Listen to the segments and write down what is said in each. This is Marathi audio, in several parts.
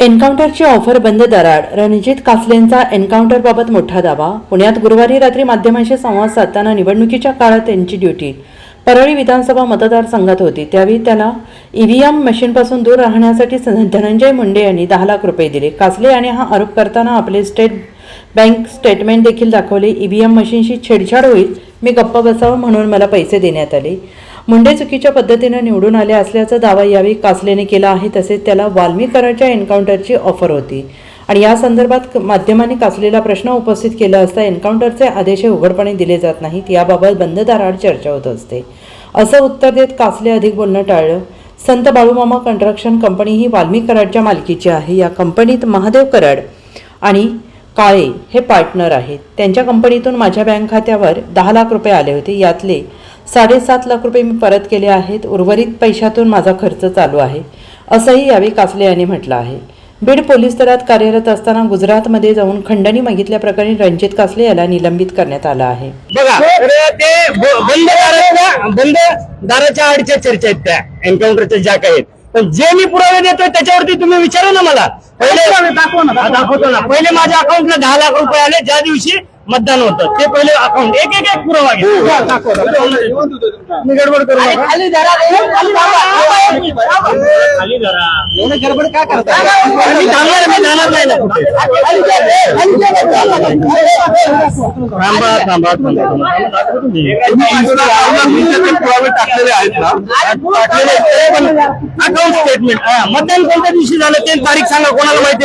एन्काउंटरची ऑफर बंद दराड रणजित कासलेंचा एन्काउंटरबाबत मोठा दावा. पुण्यात गुरुवारी रात्री माध्यमांशी संवाद साधताना निवडणुकीच्या काळात त्यांची ड्युटी. परळी विधानसभा मतदारसंघात होती. त्यावेळी त्याला ईव्हीएम मशीनपासून दूर राहण्यासाठी धनंजय मुंडे यांनी दहा लाख रुपये दिले. कासले यांनी हा आरोप करताना आपले स्टेट बँक स्टेटमेंट देखील दाखवले. ईव्हीएम मशीनशी छेडछाड होईल मी गप्प बसावं म्हणून मला पैसे देण्यात आले. मुंडे चुकीच्या पद्धतीनं निवडून आले असल्याचा दावा यावेळी कासलेने केला आहे तसेच त्याला वाल्मीकरांच्या एन्काउंटरची ऑफर होती. आणि या संदर्भात माध्यमांनी कासलेला प्रश्न उपस्थित केला असता एन्काउंटरचे आदेश हे उघडपणे दिले जात नाहीत याबाबत बंददाराड चर्चा होत असते. असं उत्तर देत कासले अधिक बोलणं टाळलं. संत बाळूमामा कंस्ट्रक्शन कंपनी ही वाल्मीकराडच्या मालकीची आहे. या कंपनीत महादेव कराड आणि काळे हे पार्टनर आहेत. त्यांच्या कंपनीतून माझ्या बँक खात्यावर दहा लाख रुपये आले होते. यातले साडेसात लाख रुपये मी परत केले आहेत उर्वरित पैशातून माझा खर्च चालू आहे असंही यावेळी कासले यांनी म्हटलं आहे. बीड पोलीस दलात कार्यरत असताना गुजरातमध्ये जाऊन खंडणी मागितल्याप्रकरणी रणजित कासले याला निलंबित करण्यात आलं आहे. बघा ते आडच्या चर्चा आहेत त्या एन्काउंटरच्या ज्या काही आहेत. पण जे मी पुरावे देतोय त्याच्यावरती तुम्ही विचारा ना मला. पहिले दाखवतो ना. पहिले माझ्या अकाउंटला दहा लाख रुपये आले ज्या दिवशी मतदान होतं. ते पहिले अकाउंट एक एक एक पुरावा घ्या. मी गडबड करू नका. खाली धरा गडबड का करता मी थांबणार मी जाणार नाही ना कुठे. थांबा थांबा थांबा. पुरावे टाकलेले आहेत ना अकाउंट स्टेटमेंट मतदान कोणत्या दिवशी झालं ते तारीख सांगा कोणाला माहिती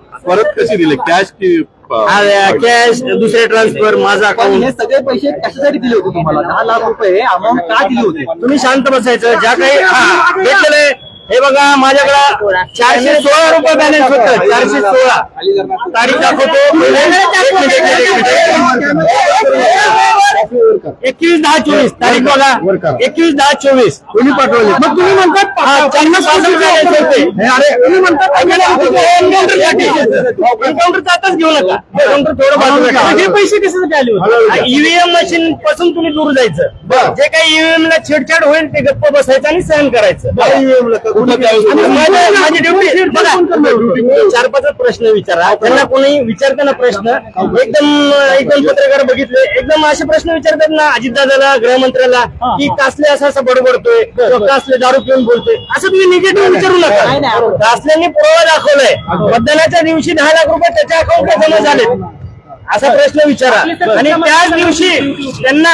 परत कसे दिले? कॅश की कॅश दुसरे ट्रान्सफर माझा अकाउंट हे सगळे पैसे कशासाठी दिले होते तुम्हाला? दहा लाख रुपये अमाऊंट का दिली होती? तुम्ही शांत बसायचं. ज्या काही हा, घेतलेलं हे बघा माझ्याकडे चारशे सोळा रुपये बॅलन्स होतं. चारशे सोळा. तारीख दाखवतो. एकवीस दहा चोवीस तारीख बघा एकवीस दहा चोवीस तुम्ही पाठवले मग तुम्ही म्हणतात हा, घेऊ नका. हे पैसे कशासाठी आले होते ईव्हीएम मशीन पासून तुम्ही दूर जायचं जे काही ईव्हीएम ला छेडछाड होईल ते गप्प बसायचं आणि सहन करायचं चार पाच प्रश्न विचारा त्यांना कोणी विचारताना प्रश्न एकदम एकदम पत्रकार बघितले एकदम असे प्रश्न विचारतात ना अजितदादाला गृहमंत्र्याला की कासले असं असं बडबडतोय कासले दारू पिऊन बोलतोय असं तुम्ही निगेटिव्ह विचारू नका. कासल्यांनी पुरावा दाखवलाय. मतदानाच्या दिवशी दहा लाख रुपये त्याच्या अकाउंटला जमा झाले असा प्रश्न विचारा. आणि त्याच दिवशी त्यांना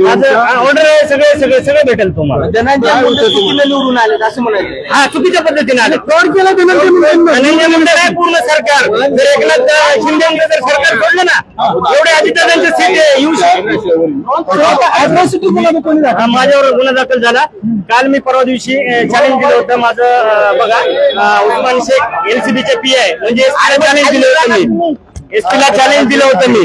ऑर्डर आहे सगळे सगळे सगळे भेटेल तुम्हाला. धनंजय मुंडे चुकीनं निवडून आले असं म्हणायचं. हा चुकीच्या पद्धतीने आले. फ्रॉड केला धनंजय मुंडे नाही पूर्ण सरकार. जर एकनाथ शिंदे जर सरकार सोडलं ना एवढे अजितदादांचे सीट येऊ शकतो हा, माझ्यावर गुन्हा दाखल झाला. काल मी परवा दिवशी चॅलेंज दिलं होतं माझं बघा उस्मान शेख एलसीबीचे पी आहे म्हणजे चॅलेंज दिलं होतं मी. ला चॅलेंज दिलं होतं मी.